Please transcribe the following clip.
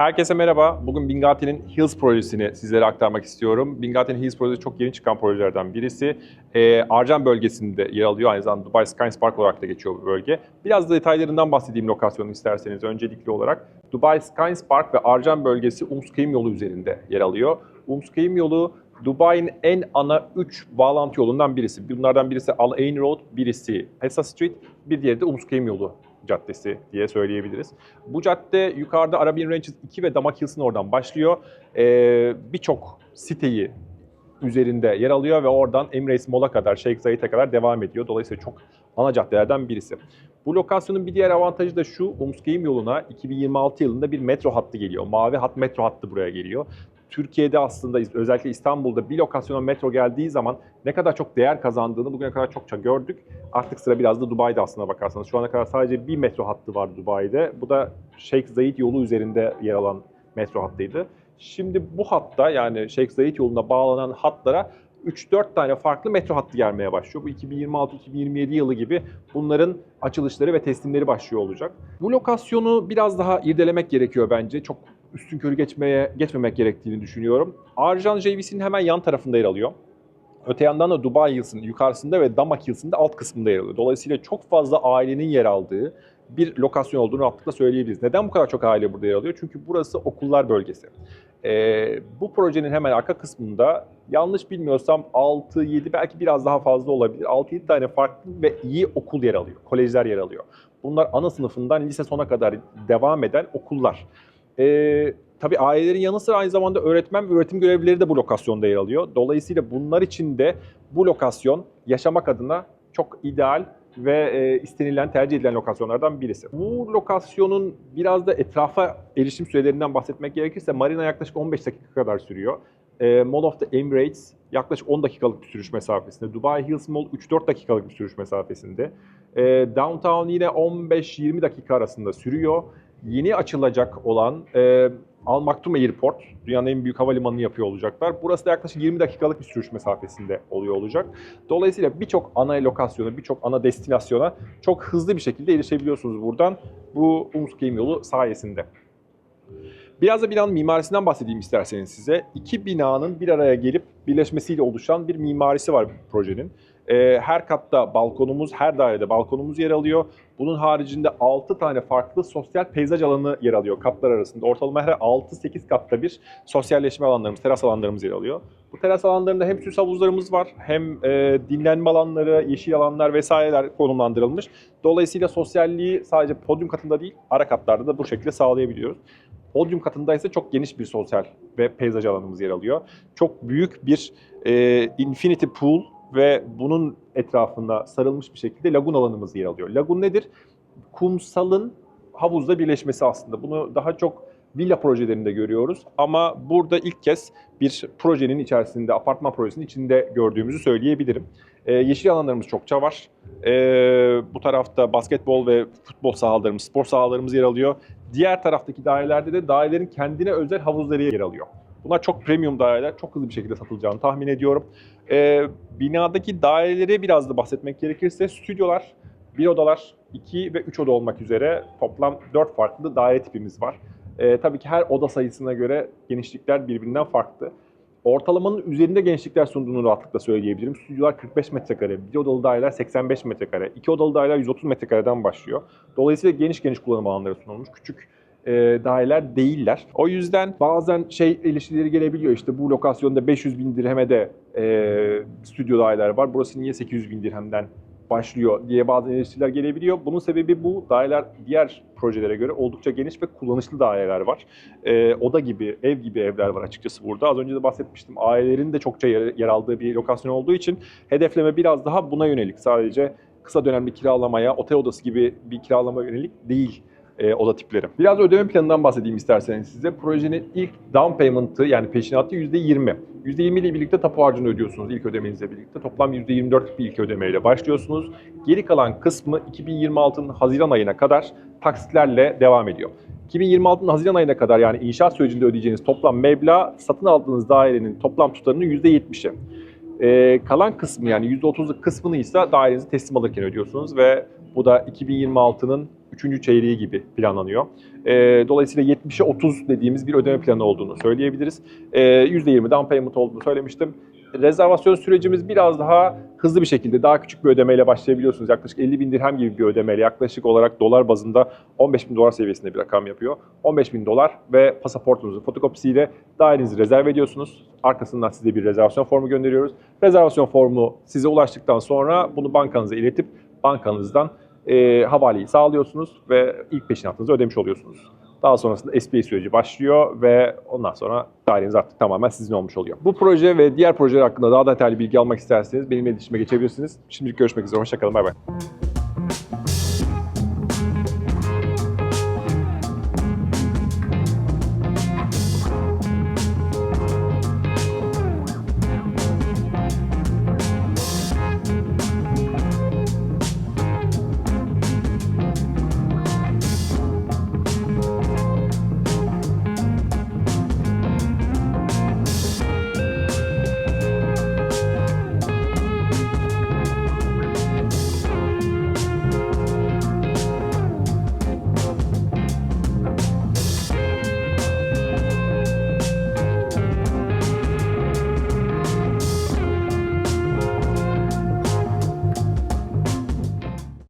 Herkese merhaba. Bugün Bingati'nin Hills projesini sizlere aktarmak istiyorum. Bingati'nin Hills projesi çok yeni çıkan projelerden birisi. Ee, Arjan bölgesinde yer alıyor. Aynı zamanda Dubai Skyline Park olarak da geçiyor bu bölge. Biraz da detaylarından bahsedeyim lokasyonu isterseniz öncelikli olarak. Dubai Skyline Park ve Arjan bölgesi Umskayım yolu üzerinde yer alıyor. Umskayım yolu Dubai'nin en ana 3 bağlantı yolundan birisi. Bunlardan birisi Al Ain Road, birisi Hessa Street, bir diğeri de Umskayım yolu caddesi diye söyleyebiliriz. Bu cadde yukarıda Arabian Ranges 2 ve Damak Hills'ın oradan başlıyor. Ee, Birçok siteyi üzerinde yer alıyor ve oradan Emirates Mall'a kadar, Sheikh Zayed'e kadar devam ediyor. Dolayısıyla çok ana caddelerden birisi. Bu lokasyonun bir diğer avantajı da şu, Umskayım yoluna 2026 yılında bir metro hattı geliyor. Mavi hat metro hattı buraya geliyor. Türkiye'de aslında özellikle İstanbul'da bir lokasyona metro geldiği zaman ne kadar çok değer kazandığını bugüne kadar çokça gördük. Artık sıra biraz da Dubai'de aslına bakarsanız. Şu ana kadar sadece bir metro hattı vardı Dubai'de. Bu da Sheikh Zayed yolu üzerinde yer alan metro hattıydı. Şimdi bu hatta yani Sheikh Zayed yoluna bağlanan hatlara 3-4 tane farklı metro hattı gelmeye başlıyor. Bu 2026-2027 yılı gibi bunların açılışları ve teslimleri başlıyor olacak. Bu lokasyonu biraz daha irdelemek gerekiyor bence. Çok üstün körü geçmeye geçmemek gerektiğini düşünüyorum. Arjan JVC'nin hemen yan tarafında yer alıyor. Öte yandan da Dubai Hills'ın yukarısında ve Damak Hills'ın da alt kısmında yer alıyor. Dolayısıyla çok fazla ailenin yer aldığı bir lokasyon olduğunu rahatlıkla söyleyebiliriz. Neden bu kadar çok aile burada yer alıyor? Çünkü burası okullar bölgesi. Ee, bu projenin hemen arka kısmında yanlış bilmiyorsam 6-7 belki biraz daha fazla olabilir. 6-7 tane farklı ve iyi okul yer alıyor. Kolejler yer alıyor. Bunlar ana sınıfından lise sona kadar devam eden okullar. Ee, tabii ailelerin yanı sıra aynı zamanda öğretmen ve öğretim görevlileri de bu lokasyonda yer alıyor. Dolayısıyla bunlar için de bu lokasyon yaşamak adına çok ideal ve e, istenilen, tercih edilen lokasyonlardan birisi. Bu lokasyonun biraz da etrafa erişim sürelerinden bahsetmek gerekirse marina yaklaşık 15 dakika kadar sürüyor. E, Mall of the Emirates yaklaşık 10 dakikalık bir sürüş mesafesinde. Dubai Hills Mall 3-4 dakikalık bir sürüş mesafesinde. E, downtown yine 15-20 dakika arasında sürüyor. Yeni açılacak olan e, Al Maktoum Airport, dünyanın en büyük havalimanını yapıyor olacaklar. Burası da yaklaşık 20 dakikalık bir sürüş mesafesinde oluyor olacak. Dolayısıyla birçok ana lokasyona, birçok ana destinasyona çok hızlı bir şekilde erişebiliyorsunuz buradan bu Umskayım yolu sayesinde. Biraz da binanın mimarisinden bahsedeyim isterseniz size. İki binanın bir araya gelip birleşmesiyle oluşan bir mimarisi var bu projenin. Ee, her katta balkonumuz, her dairede balkonumuz yer alıyor. Bunun haricinde 6 tane farklı sosyal peyzaj alanı yer alıyor katlar arasında. Ortalama her 6-8 katta bir sosyalleşme alanlarımız, teras alanlarımız yer alıyor. Bu teras alanlarında hem süs havuzlarımız var, hem e, dinlenme alanları, yeşil alanlar vesaireler konumlandırılmış. Dolayısıyla sosyalliği sadece podyum katında değil, ara katlarda da bu şekilde sağlayabiliyoruz. Podyum katında ise çok geniş bir sosyal ve peyzaj alanımız yer alıyor. Çok büyük bir e, infinity pool ve bunun etrafında sarılmış bir şekilde lagun alanımız yer alıyor. Lagun nedir? Kumsalın havuzla birleşmesi aslında. Bunu daha çok villa projelerinde görüyoruz ama burada ilk kez bir projenin içerisinde, apartman projesinin içinde gördüğümüzü söyleyebilirim. Ee, yeşil alanlarımız çokça var. Ee, bu tarafta basketbol ve futbol sahalarımız, spor sahalarımız yer alıyor. Diğer taraftaki dairelerde de dairelerin kendine özel havuzları yer alıyor. Bunlar çok premium daireler, çok hızlı bir şekilde satılacağını tahmin ediyorum. Ee, binadaki dairelere biraz da bahsetmek gerekirse stüdyolar, bir odalar, iki ve üç oda olmak üzere toplam dört farklı daire tipimiz var. Ee, tabii ki her oda sayısına göre genişlikler birbirinden farklı. Ortalamanın üzerinde genişlikler sunduğunu rahatlıkla söyleyebilirim. Stüdyolar 45 metrekare, bir odalı daireler 85 metrekare, iki odalı daireler 130 metrekareden başlıyor. Dolayısıyla geniş geniş kullanım alanları sunulmuş. Küçük e, daireler değiller. O yüzden bazen şey eleştirileri gelebiliyor işte bu lokasyonda 500 bin dirheme de e, stüdyo daireler var. Burası niye 800 bin dirhemden başlıyor diye bazı eleştiriler gelebiliyor. Bunun sebebi bu. Daireler diğer projelere göre oldukça geniş ve kullanışlı daireler var. E, oda gibi, ev gibi evler var açıkçası burada. Az önce de bahsetmiştim. Ailelerin de çokça yer, yer aldığı bir lokasyon olduğu için hedefleme biraz daha buna yönelik. Sadece kısa dönemli kiralamaya, otel odası gibi bir kiralama yönelik değil e, oda tipleri. Biraz ödeme planından bahsedeyim isterseniz size. Projenin ilk down payment'ı yani peşinatı %20. %20 ile birlikte tapu harcını ödüyorsunuz ilk ödemenizle birlikte. Toplam %24 bir ilk ödemeyle başlıyorsunuz. Geri kalan kısmı 2026'nın Haziran ayına kadar taksitlerle devam ediyor. 2026'nın Haziran ayına kadar yani inşaat sürecinde ödeyeceğiniz toplam meblağ satın aldığınız dairenin toplam tutarının %70'i. Ee, kalan kısmı yani %30'luk kısmını ise dairenizi teslim alırken ödüyorsunuz ve bu da 2026'nın 3. çeyreği gibi planlanıyor. E, dolayısıyla 70'e 30 dediğimiz bir ödeme planı olduğunu söyleyebiliriz. E, %20 down payment olduğunu söylemiştim. Rezervasyon sürecimiz biraz daha hızlı bir şekilde daha küçük bir ödemeyle başlayabiliyorsunuz. Yaklaşık 50 bin dirhem gibi bir ödemeyle yaklaşık olarak dolar bazında 15 bin dolar seviyesinde bir rakam yapıyor. 15 bin dolar ve pasaportunuzun fotokopisiyle dairenizi rezerve ediyorsunuz. Arkasından size bir rezervasyon formu gönderiyoruz. Rezervasyon formu size ulaştıktan sonra bunu bankanıza iletip bankanızdan e, havaleyi sağlıyorsunuz ve ilk peşinatınızı ödemiş oluyorsunuz. Daha sonrasında SPA süreci başlıyor ve ondan sonra daireniz artık tamamen sizin olmuş oluyor. Bu proje ve diğer projeler hakkında daha detaylı bilgi almak isterseniz benimle iletişime geçebilirsiniz. Şimdilik görüşmek üzere, hoşçakalın, bay bay.